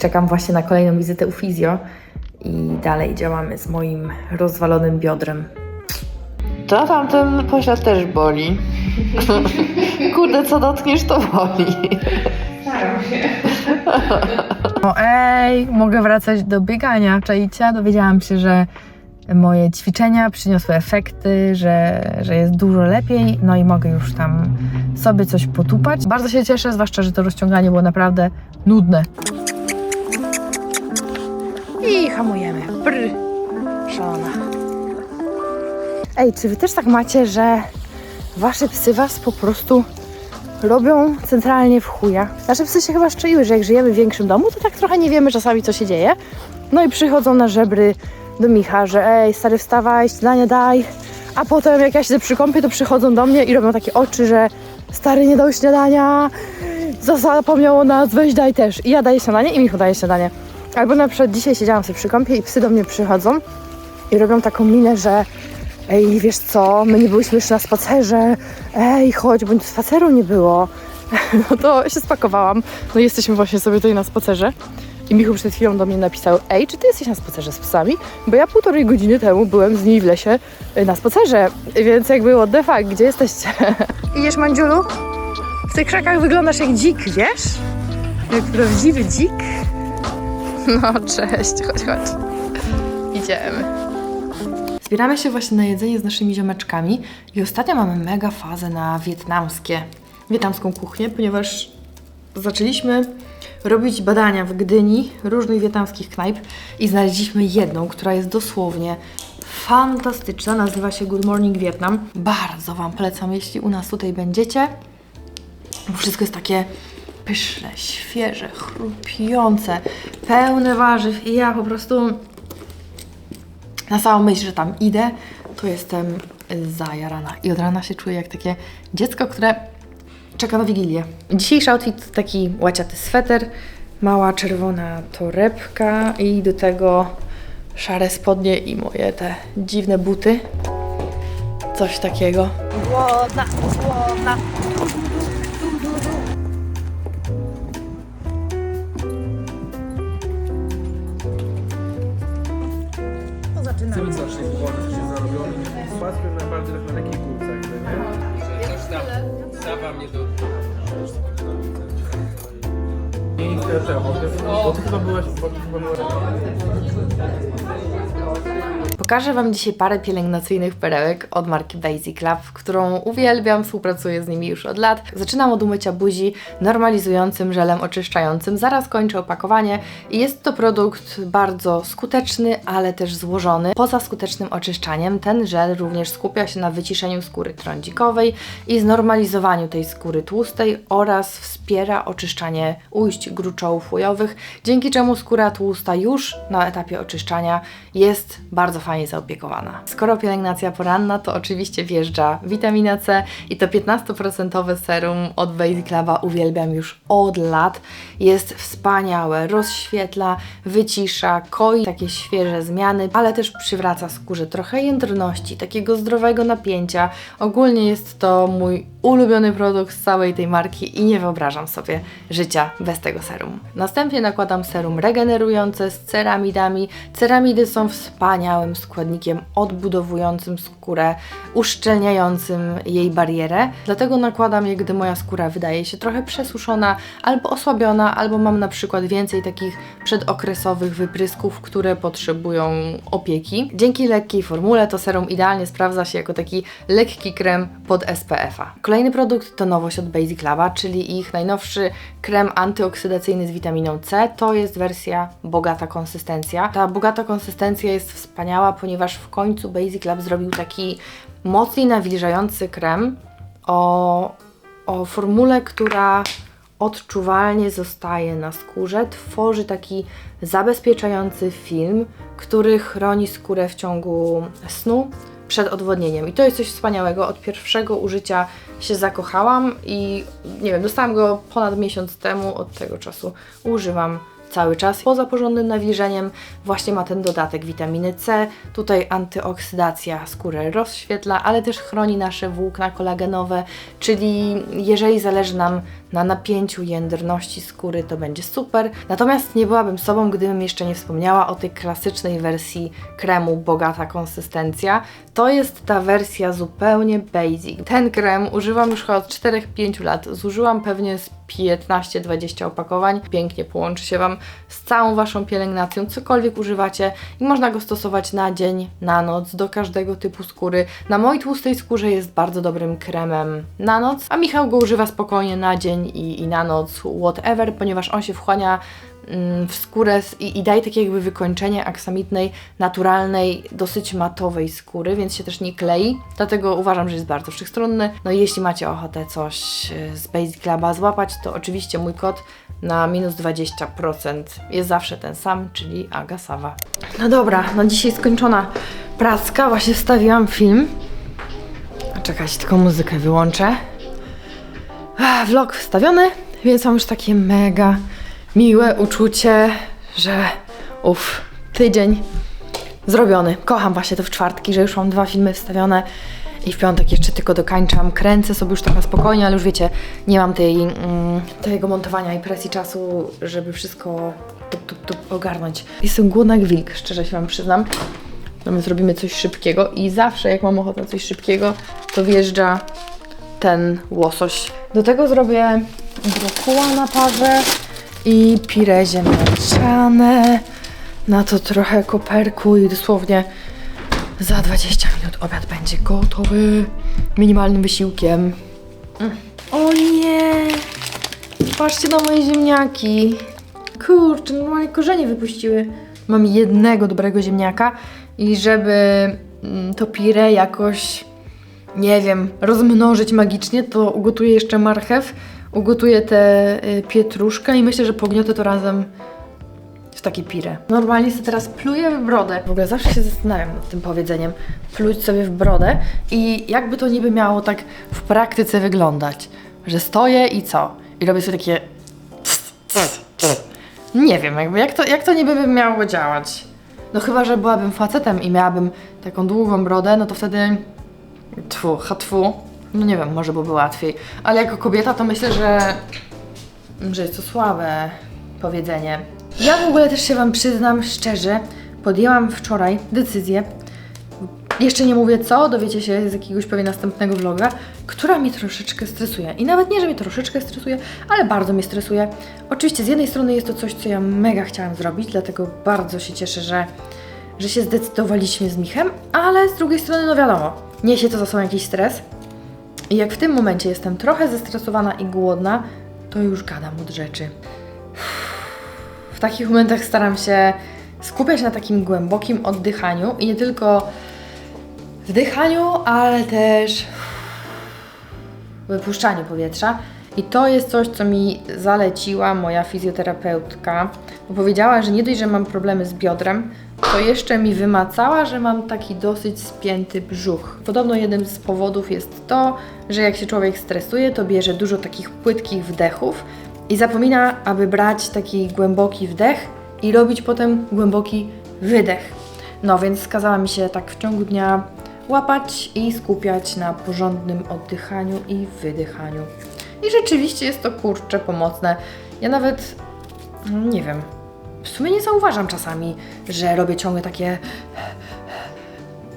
Czekam właśnie na kolejną wizytę u fizjo i dalej działamy z moim rozwalonym biodrem. To tamten poślad też boli. Kurde, co dotkniesz, to boli. O ej, mogę wracać do biegania, czajcie? Dowiedziałam się, że moje ćwiczenia przyniosły efekty, że, że jest dużo lepiej, no i mogę już tam sobie coś potupać. Bardzo się cieszę, zwłaszcza, że to rozciąganie było naprawdę nudne. Hamujemy. Brr. Szalona. Ej, czy wy też tak macie, że wasze psy was po prostu robią centralnie w chuja. Nasze psy się chyba szczaiły, że jak żyjemy w większym domu, to tak trochę nie wiemy czasami, co się dzieje. No i przychodzą na żebry do Micha, że ej, stary, wstawaj, śniadanie daj. A potem, jak ja się przykąpię, to przychodzą do mnie i robią takie oczy, że stary, nie dał śniadania, zapomniał o nas, weź daj też. I ja daję śniadanie i Michu daje śniadanie. Albo na przykład dzisiaj siedziałam sobie przy kąpie i psy do mnie przychodzą i robią taką minę, że ej, wiesz co, my nie byliśmy jeszcze na spacerze, ej, chodź, bo spaceru nie było. No to się spakowałam, no i jesteśmy właśnie sobie tutaj na spacerze. I Michu przed chwilą do mnie napisał, ej, czy ty jesteś na spacerze z psami? Bo ja półtorej godziny temu byłem z nimi w lesie y, na spacerze, więc jakby what the fuck, gdzie jesteście? Idziesz, Mandziulu? W tych krzakach wyglądasz jak dzik, wiesz? Jak prawdziwy dzik. No, cześć, chodź, chodź. Idziemy. Zbieramy się właśnie na jedzenie z naszymi ziomeczkami i ostatnio mamy mega fazę na wietnamskie, wietnamską kuchnię, ponieważ zaczęliśmy robić badania w Gdyni różnych wietnamskich knajp i znaleźliśmy jedną, która jest dosłownie fantastyczna, nazywa się Good Morning Vietnam. Bardzo Wam polecam, jeśli u nas tutaj będziecie. Bo Wszystko jest takie pyszne, świeże, chrupiące, pełne warzyw i ja po prostu na samą myśl, że tam idę, to jestem zajarana. I od rana się czuję jak takie dziecko, które czeka na Wigilię. Dzisiejszy outfit to taki łaciaty sweter, mała czerwona torebka i do tego szare spodnie i moje te dziwne buty. Coś takiego. Głodna, głodna. Nie? Zawa mnie do... I te, bo ty, bo ty chyba byłaś, bo ty chyba byłaś... Pokażę Wam dzisiaj parę pielęgnacyjnych perełek od marki Basic Lab, którą uwielbiam, współpracuję z nimi już od lat. Zaczynam od umycia buzi normalizującym żelem oczyszczającym, zaraz kończę opakowanie i jest to produkt bardzo skuteczny, ale też złożony. Poza skutecznym oczyszczaniem, ten żel również skupia się na wyciszeniu skóry trądzikowej i znormalizowaniu tej skóry tłustej oraz wspiera oczyszczanie ujść gruczołów łujowych, dzięki czemu skóra tłusta już na etapie oczyszczania jest bardzo zaopiekowana. Skoro pielęgnacja poranna, to oczywiście wjeżdża witamina C i to 15% serum od Basic Laba uwielbiam już od lat. Jest wspaniałe, rozświetla, wycisza, koi takie świeże zmiany, ale też przywraca skórze trochę jędrności, takiego zdrowego napięcia. Ogólnie jest to mój ulubiony produkt z całej tej marki i nie wyobrażam sobie życia bez tego serum. Następnie nakładam serum regenerujące z ceramidami. Ceramidy są wspaniałym składnikiem odbudowującym skórę, uszczelniającym jej barierę. Dlatego nakładam je, gdy moja skóra wydaje się trochę przesuszona albo osłabiona, albo mam na przykład więcej takich przedokresowych wyprysków, które potrzebują opieki. Dzięki lekkiej formule to serum idealnie sprawdza się jako taki lekki krem pod SPF-a. Kolejny produkt to nowość od Basic Laba, czyli ich najnowszy krem antyoksydacyjny z witaminą C. To jest wersja bogata konsystencja. Ta bogata konsystencja jest wspaniała, ponieważ w końcu Basic Lab zrobił taki mocniej nawilżający krem o, o formule, która odczuwalnie zostaje na skórze, tworzy taki zabezpieczający film, który chroni skórę w ciągu snu przed odwodnieniem. I to jest coś wspaniałego. Od pierwszego użycia się zakochałam i nie wiem, dostałam go ponad miesiąc temu. Od tego czasu używam cały czas. Poza porządnym nawilżeniem właśnie ma ten dodatek witaminy C. Tutaj antyoksydacja skórę rozświetla, ale też chroni nasze włókna kolagenowe, czyli jeżeli zależy nam na napięciu jędrności skóry, to będzie super. Natomiast nie byłabym sobą, gdybym jeszcze nie wspomniała o tej klasycznej wersji kremu bogata konsystencja. To jest ta wersja zupełnie basic. Ten krem używam już chyba od 4-5 lat. Zużyłam pewnie z 15-20 opakowań. Pięknie połączy się Wam z całą Waszą pielęgnacją, cokolwiek używacie i można go stosować na dzień, na noc, do każdego typu skóry. Na mojej tłustej skórze jest bardzo dobrym kremem na noc, a Michał go używa spokojnie na dzień i, i na noc, whatever, ponieważ on się wchłania mm, w skórę i, i daje takie jakby wykończenie aksamitnej, naturalnej, dosyć matowej skóry, więc się też nie klei. Dlatego uważam, że jest bardzo wszechstronny. No i jeśli macie ochotę coś y, z Basic Laba złapać, to oczywiście mój kod na minus 20% jest zawsze ten sam, czyli Agasawa. No dobra, no dzisiaj skończona praska, właśnie wstawiłam film. Czekać, tylko muzykę wyłączę. Vlog wstawiony, więc mam już takie mega miłe uczucie, że uff, tydzień zrobiony. Kocham właśnie to w czwartki, że już mam dwa filmy wstawione i w piątek jeszcze tylko dokańczam. Kręcę sobie już tak na spokojnie, ale już wiecie, nie mam tej, mm, tego montowania i presji czasu, żeby wszystko tup, tup, tup ogarnąć. Jestem głodna jak wilk, szczerze się Wam przyznam. No my zrobimy coś szybkiego i zawsze jak mam ochotę na coś szybkiego, to wjeżdża ten łosoś. Do tego zrobię brokuła na parze i pire ziemniaczane. Na to trochę koperku i dosłownie za 20 minut obiad będzie gotowy. Minimalnym wysiłkiem. Mm. O nie! Patrzcie na moje ziemniaki. Kurczę, normalnie korzenie wypuściły. Mam jednego dobrego ziemniaka i żeby mm, to pire jakoś nie wiem, rozmnożyć magicznie, to ugotuję jeszcze marchew, ugotuję tę y, pietruszkę i myślę, że pogniotę to razem w takie pire. Normalnie sobie teraz pluję w brodę. W ogóle zawsze się zastanawiam nad tym powiedzeniem. Pluć sobie w brodę i jakby to niby miało tak w praktyce wyglądać. Że stoję i co? I robię sobie takie... Nie wiem, jakby jak to, jak to niby by miało działać. No chyba, że byłabym facetem i miałabym taką długą brodę, no to wtedy Tfu, hatfu. No nie wiem, może byłoby łatwiej. Ale jako kobieta to myślę, że, że jest to słabe powiedzenie. Ja w ogóle też się Wam przyznam szczerze, podjęłam wczoraj decyzję, jeszcze nie mówię co, dowiecie się z jakiegoś pewnie następnego vloga, która mnie troszeczkę stresuje. I nawet nie, że mnie troszeczkę stresuje, ale bardzo mnie stresuje. Oczywiście z jednej strony jest to coś, co ja mega chciałam zrobić, dlatego bardzo się cieszę, że że się zdecydowaliśmy z Michem, ale z drugiej strony, no wiadomo, niesie to za sobą jakiś stres. I jak w tym momencie jestem trochę zestresowana i głodna, to już gadam od rzeczy. W takich momentach staram się skupiać na takim głębokim oddychaniu i nie tylko wdychaniu, ale też wypuszczaniu powietrza. I to jest coś, co mi zaleciła moja fizjoterapeutka. Bo powiedziała, że nie dość, że mam problemy z biodrem, to jeszcze mi wymacała, że mam taki dosyć spięty brzuch. Podobno jednym z powodów jest to, że jak się człowiek stresuje, to bierze dużo takich płytkich wdechów i zapomina, aby brać taki głęboki wdech i robić potem głęboki wydech. No więc kazała mi się tak w ciągu dnia łapać i skupiać na porządnym oddychaniu i wydychaniu. I rzeczywiście jest to kurczę pomocne. Ja nawet no, nie wiem. W sumie nie zauważam czasami, że robię ciągle takie.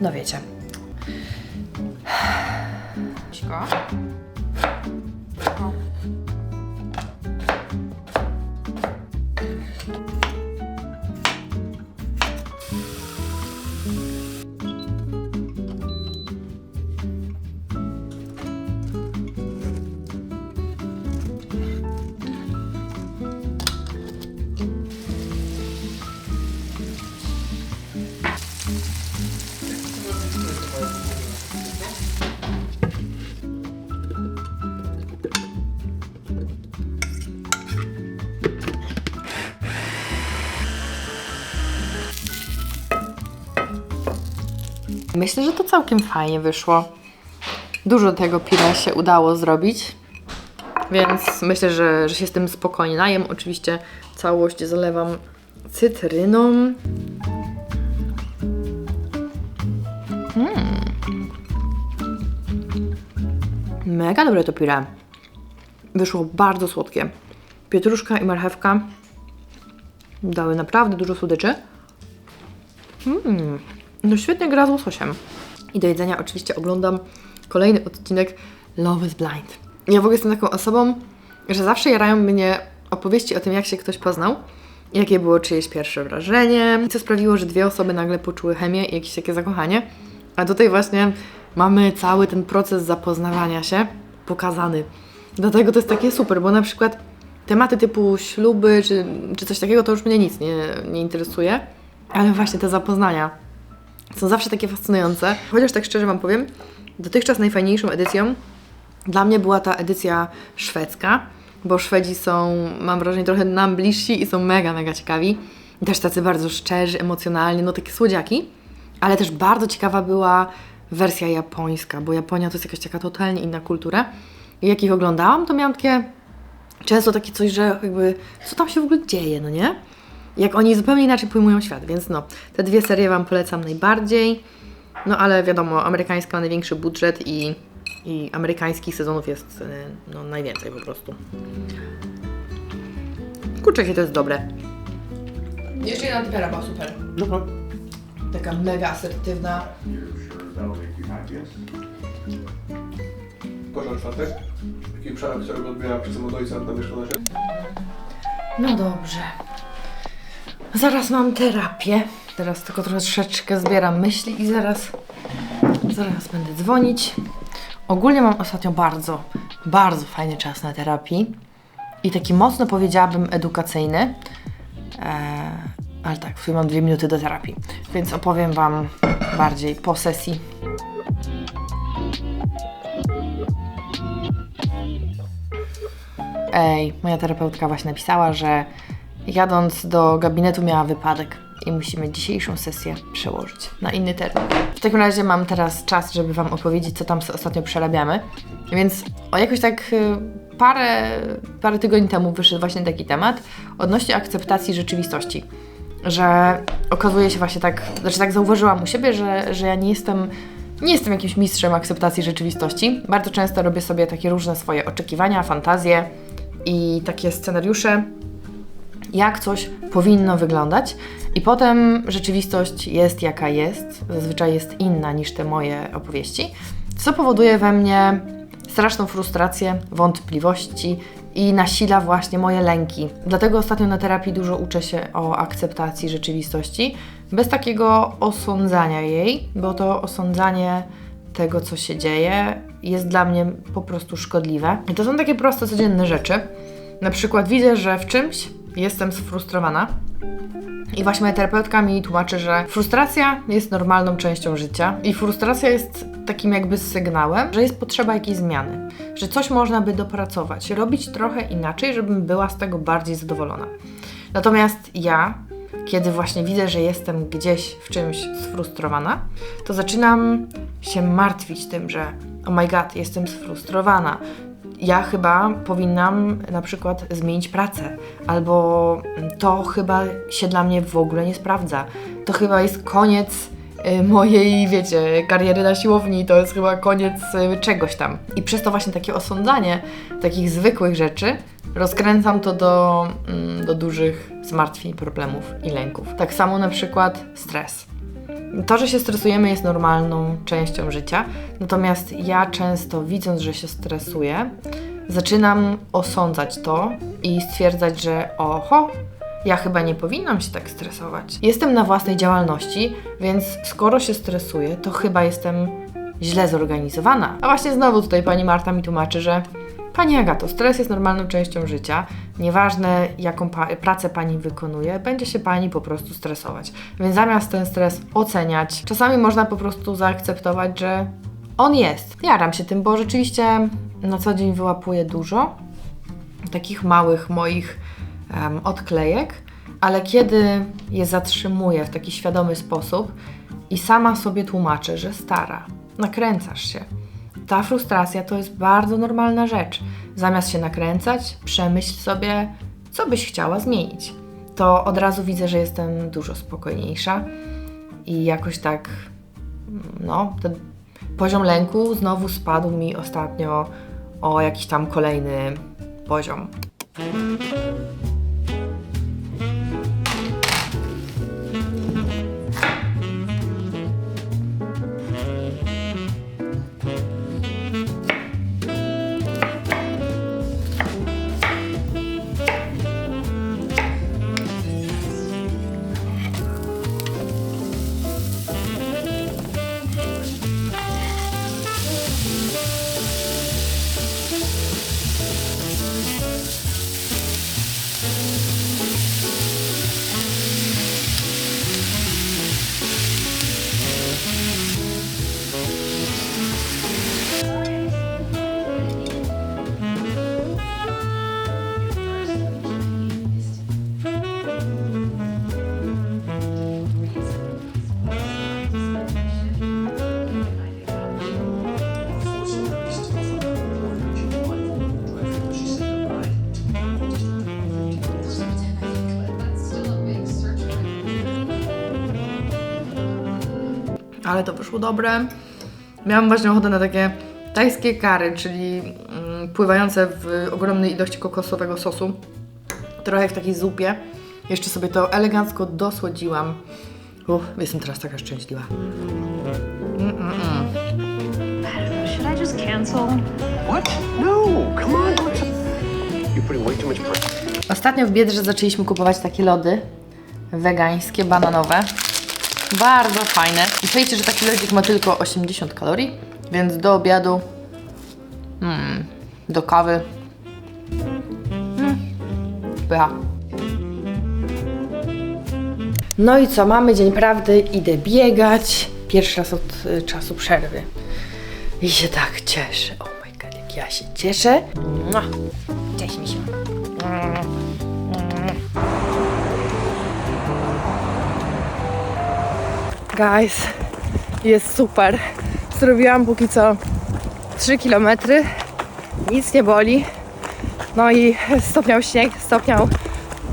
No wiecie. Myślę, że to całkiem fajnie wyszło. Dużo tego pira się udało zrobić. Więc myślę, że, że się z tym spokojnie najem. Oczywiście całość zalewam cytryną. Mm. Mega dobre to pire. Wyszło bardzo słodkie. Pietruszka i marchewka dały naprawdę dużo słodyczy. Mm. No świetnie gra z łososiem. I do jedzenia oczywiście oglądam kolejny odcinek Love is Blind. Ja w ogóle jestem taką osobą, że zawsze jarają mnie opowieści o tym, jak się ktoś poznał, jakie było czyjeś pierwsze wrażenie, co sprawiło, że dwie osoby nagle poczuły chemię i jakieś takie zakochanie. A tutaj właśnie mamy cały ten proces zapoznawania się pokazany. Dlatego to jest takie super, bo na przykład tematy typu śluby czy, czy coś takiego to już mnie nic nie, nie interesuje, ale właśnie te zapoznania są zawsze takie fascynujące. Chociaż tak szczerze Wam powiem, dotychczas najfajniejszą edycją dla mnie była ta edycja szwedzka, bo Szwedzi są, mam wrażenie, trochę nam bliżsi i są mega, mega ciekawi. Też tacy bardzo szczerzy, emocjonalni, no takie słodziaki. Ale też bardzo ciekawa była wersja japońska, bo Japonia to jest jakaś taka totalnie inna kultura. I jak ich oglądałam, to miałam takie często takie coś, że jakby co tam się w ogóle dzieje, no nie? Jak oni zupełnie inaczej pojmują świat, więc no, te dwie serie Wam polecam najbardziej. No ale wiadomo, amerykańska ma największy budżet i, i amerykańskich sezonów jest y, no, najwięcej po prostu. Kurczę, jakie to jest dobre. Jeszcze jedna typera była super. Dobra. Taka mega asertywna. Poszedł czwartek. Taki przelot, którego odbiera przez mojego ojca na mieszkanie. No dobrze. Zaraz mam terapię. Teraz tylko troszeczkę zbieram myśli i zaraz, zaraz będę dzwonić. Ogólnie mam ostatnio bardzo, bardzo fajny czas na terapii i taki mocno powiedziałabym edukacyjny. Eee, ale tak, w sumie mam dwie minuty do terapii, więc opowiem Wam bardziej po sesji. Ej, moja terapeutka właśnie napisała, że jadąc do gabinetu miała wypadek i musimy dzisiejszą sesję przełożyć na inny termin. W takim razie mam teraz czas, żeby Wam opowiedzieć, co tam ostatnio przerabiamy. Więc o jakoś tak y, parę, parę tygodni temu wyszedł właśnie taki temat odnośnie akceptacji rzeczywistości. Że okazuje się właśnie tak, znaczy tak zauważyłam u siebie, że, że ja nie jestem nie jestem jakimś mistrzem akceptacji rzeczywistości. Bardzo często robię sobie takie różne swoje oczekiwania, fantazje i takie scenariusze, jak coś powinno wyglądać, i potem rzeczywistość jest jaka jest, zazwyczaj jest inna niż te moje opowieści, co powoduje we mnie straszną frustrację, wątpliwości i nasila właśnie moje lęki. Dlatego ostatnio na terapii dużo uczę się o akceptacji rzeczywistości, bez takiego osądzania jej, bo to osądzanie tego, co się dzieje, jest dla mnie po prostu szkodliwe. I to są takie proste, codzienne rzeczy. Na przykład widzę, że w czymś jestem sfrustrowana. I właśnie moja terapeutka mi tłumaczy, że frustracja jest normalną częścią życia i frustracja jest takim jakby sygnałem, że jest potrzeba jakiejś zmiany, że coś można by dopracować, robić trochę inaczej, żebym była z tego bardziej zadowolona. Natomiast ja, kiedy właśnie widzę, że jestem gdzieś w czymś sfrustrowana, to zaczynam się martwić tym, że oh my god, jestem sfrustrowana. Ja chyba powinnam na przykład zmienić pracę, albo to chyba się dla mnie w ogóle nie sprawdza. To chyba jest koniec y, mojej, wiecie, kariery na siłowni, to jest chyba koniec y, czegoś tam. I przez to właśnie takie osądzanie takich zwykłych rzeczy rozkręcam to do, mm, do dużych zmartwień, problemów i lęków. Tak samo na przykład stres. To, że się stresujemy, jest normalną częścią życia, natomiast ja często, widząc, że się stresuję, zaczynam osądzać to i stwierdzać, że oho, ja chyba nie powinnam się tak stresować. Jestem na własnej działalności, więc skoro się stresuję, to chyba jestem źle zorganizowana. A właśnie znowu tutaj pani Marta mi tłumaczy, że Pani Agato, stres jest normalną częścią życia. Nieważne, jaką pa- pracę pani wykonuje, będzie się pani po prostu stresować. Więc zamiast ten stres oceniać, czasami można po prostu zaakceptować, że on jest. Jaram się tym, bo rzeczywiście na co dzień wyłapuję dużo takich małych moich em, odklejek, ale kiedy je zatrzymuję w taki świadomy sposób i sama sobie tłumaczę, że stara, nakręcasz się ta frustracja to jest bardzo normalna rzecz. Zamiast się nakręcać, przemyśl sobie, co byś chciała zmienić. To od razu widzę, że jestem dużo spokojniejsza i jakoś tak, no, ten poziom lęku znowu spadł mi ostatnio o jakiś tam kolejny poziom. Ale to wyszło dobre. Miałam właśnie ochotę na takie tajskie kary, czyli mm, pływające w ogromnej ilości kokosowego sosu. Trochę w takiej zupie. Jeszcze sobie to elegancko dosłodziłam. Uff, jestem teraz taka szczęśliwa. Should I just cancel? What? No, come on. You're putting way too much pressure. Ostatnio w Biedrze zaczęliśmy kupować takie lody wegańskie, bananowe. Bardzo fajne. I czujecie, że taki lodzik ma tylko 80 kalorii, więc do obiadu, mm, do kawy, mm, pycha. No i co, mamy dzień prawdy, idę biegać. Pierwszy raz od y, czasu przerwy. I się tak cieszę. Oh my god, jak ja się cieszę. Cześć mi się. Guys, jest super. Zrobiłam póki co 3 km. Nic nie boli. No i stopniał śnieg, stopniał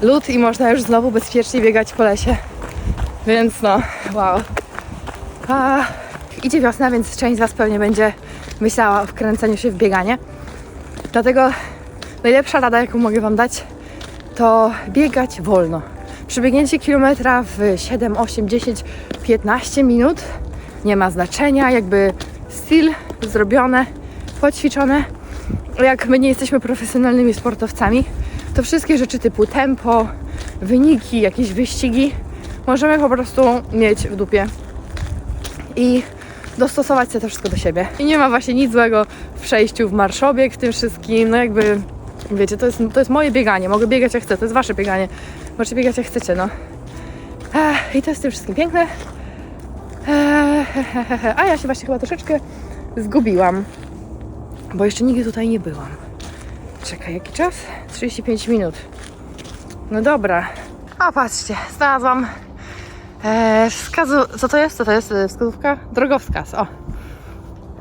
lód i można już znowu bezpiecznie biegać po lesie. Więc no, wow. A, idzie wiosna, więc część z Was pewnie będzie myślała o wkręceniu się w bieganie. Dlatego najlepsza rada, jaką mogę Wam dać, to biegać wolno. Przebiegnięcie kilometra w 7, 8, 10, 15 minut nie ma znaczenia, jakby styl zrobione, poćwiczone. Jak my nie jesteśmy profesjonalnymi sportowcami, to wszystkie rzeczy typu tempo, wyniki, jakieś wyścigi możemy po prostu mieć w dupie i dostosować sobie to wszystko do siebie. I nie ma właśnie nic złego w przejściu w marszobieg, w tym wszystkim, no jakby, wiecie, to jest, to jest moje bieganie, mogę biegać jak chcę, to jest wasze bieganie, możecie biegać jak chcecie, no. I to jest tym wszystkim piękne. A ja się właśnie chyba troszeczkę zgubiłam, bo jeszcze nigdy tutaj nie byłam. Czekaj, jaki czas? 35 minut. No dobra. A patrzcie, znalazłam e, wskazu... Co to jest? Co to jest? E, Wskazówka? Drogowskaz, o.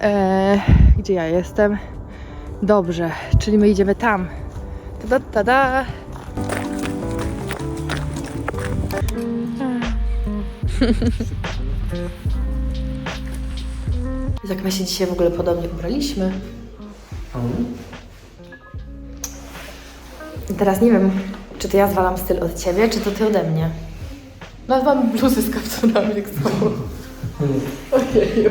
E, gdzie ja jestem? Dobrze, czyli my idziemy tam. Tada, tada. Jak my się dzisiaj w ogóle podobnie ubraliśmy. I teraz nie wiem, czy to ja zwalam styl od ciebie, czy to ty ode mnie. Nawet mam bluzy z kapturami jak znowu. Ojeju.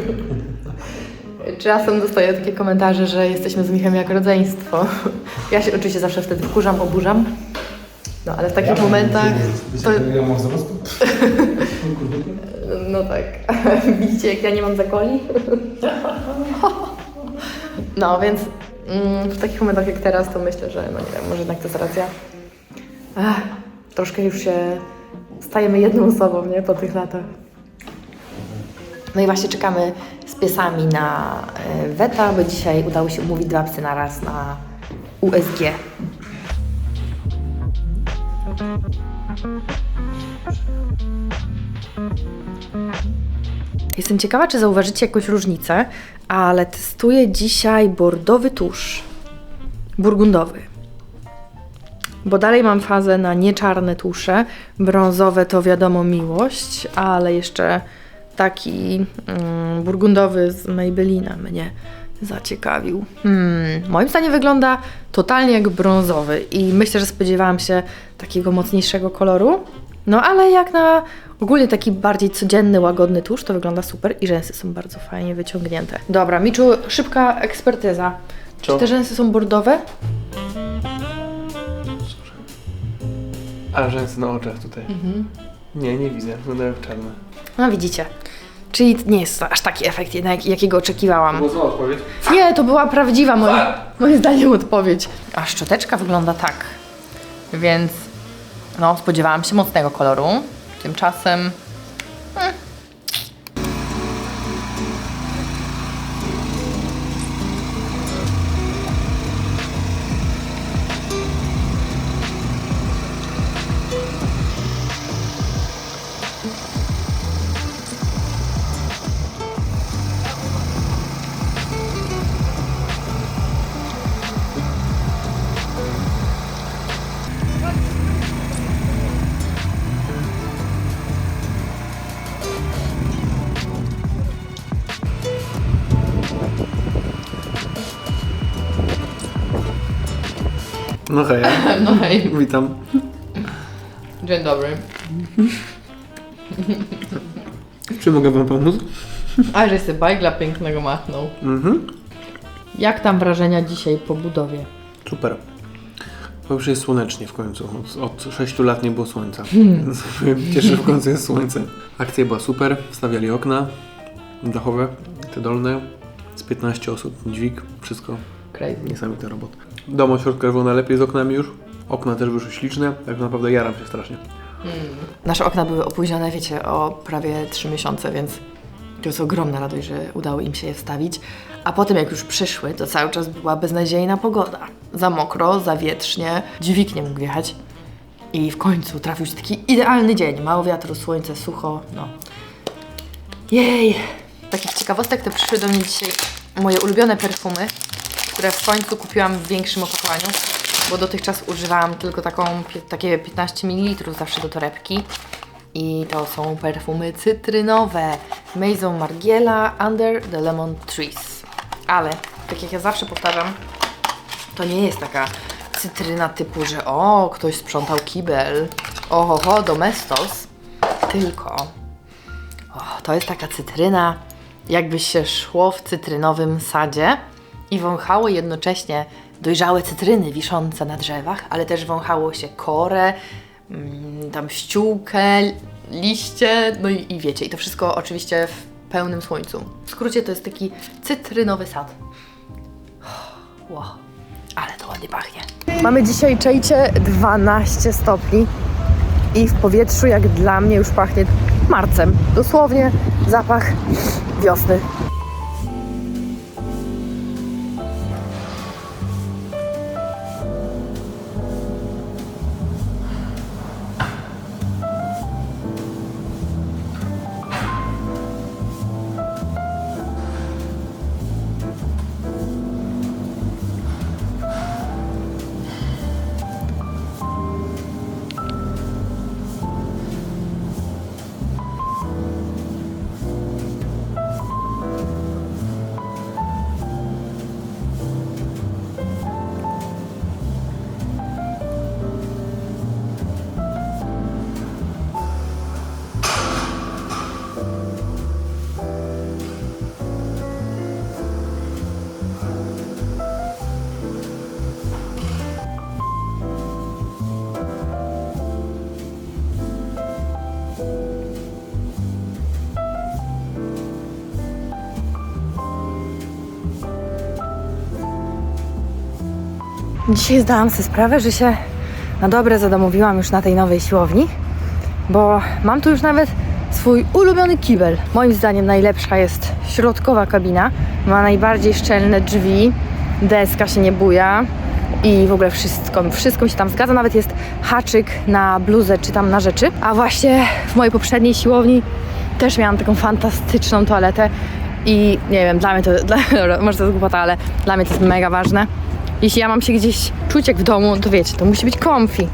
Czasem dostaję takie komentarze, że jesteśmy z Michem jak rodzeństwo. Ja się oczywiście zawsze wtedy wkurzam, oburzam. No ale w takich momentach to... Ja mam zaraz. No tak. Widzicie, jak ja nie mam zakoli? No, więc mm, w takich momentach jak teraz, to myślę, że no nie wiem, może jednak to jest racja. Ach, troszkę już się stajemy jedną osobą, nie? Po tych latach. No i właśnie czekamy z piesami na y, weta, bo dzisiaj udało się umówić dwa psy na raz na USG. Jestem ciekawa, czy zauważycie jakąś różnicę, ale testuję dzisiaj bordowy tusz. Burgundowy. Bo dalej mam fazę na nieczarne tusze. Brązowe to wiadomo miłość, ale jeszcze taki mm, burgundowy z Maybellina mnie zaciekawił. Hmm, moim zdaniem wygląda totalnie jak brązowy i myślę, że spodziewałam się takiego mocniejszego koloru. No ale jak na ogólnie taki bardziej codzienny, łagodny tusz, to wygląda super i rzęsy są bardzo fajnie wyciągnięte. Dobra, Miczu, szybka ekspertyza. Co? Czy te rzęsy są bordowe? A rzęsy na oczach tutaj. Nie, nie widzę. Wyglądają czarne. No widzicie. Czyli nie jest to aż taki efekt, jednak, jakiego oczekiwałam. Było zła odpowiedź. Nie, to była prawdziwa moja, moim zdaniem odpowiedź. A szczoteczka wygląda tak. Więc no, spodziewałam się mocnego koloru. Tymczasem No hej. No hej. Witam. Dzień dobry. Czy mogę wam pomóc? A że sobie bajgla pięknego machnął. Mhm. Jak tam wrażenia dzisiaj po budowie? Super. Bo już jest słonecznie w końcu. Od, od 6 lat nie było słońca. Więc cieszę, że w końcu jest słońce. Akcja była super. Wstawiali okna dachowe, te dolne. Z 15 osób, dźwig, wszystko. Crazy. Niesamowita robota. Dom od środka wygląda lepiej z oknami już. Okna też wyszły śliczne. Tak naprawdę jaram się strasznie. Nasze okna były opóźnione, wiecie, o prawie 3 miesiące, więc to jest ogromna radość, że udało im się je wstawić. A potem jak już przyszły, to cały czas była beznadziejna pogoda. Za mokro, za wietrznie, dźwig nie mógł wjechać. I w końcu trafił się taki idealny dzień. Mało wiatru, słońce, sucho, no. Jej! Takich ciekawostek to przyszły do mnie dzisiaj moje ulubione perfumy, które w końcu kupiłam w większym opakowaniu, bo dotychczas używałam tylko taką, takie 15 ml zawsze do torebki. I to są perfumy cytrynowe Maison Margiela Under the Lemon Trees. Ale, tak jak ja zawsze powtarzam, to nie jest taka cytryna typu, że o, ktoś sprzątał kibel, oho, ho, domestos, tylko o, to jest taka cytryna, jakby się szło w cytrynowym sadzie i wąchało jednocześnie dojrzałe cytryny wiszące na drzewach, ale też wąchało się korę, mm, tam ściółkę, liście, no i, i wiecie, i to wszystko oczywiście w pełnym słońcu. W skrócie to jest taki cytrynowy sad. Wow, ale to ładnie pachnie. Mamy dzisiaj, czajcie, 12 stopni i w powietrzu, jak dla mnie, już pachnie marcem. Dosłownie zapach wiosny. Dzisiaj zdałam sobie sprawę, że się na dobre zadomowiłam już na tej nowej siłowni, bo mam tu już nawet swój ulubiony kibel. Moim zdaniem najlepsza jest środkowa kabina. Ma najbardziej szczelne drzwi, deska się nie buja i w ogóle wszystko, wszystko się tam zgadza. Nawet jest haczyk na bluzę czy tam na rzeczy. A właśnie w mojej poprzedniej siłowni też miałam taką fantastyczną toaletę i nie wiem, dla mnie to, dla, może to jest głupota, ale dla mnie to jest mega ważne. Jeśli ja mam się gdzieś czuć jak w domu, to wiecie, to musi być comfy.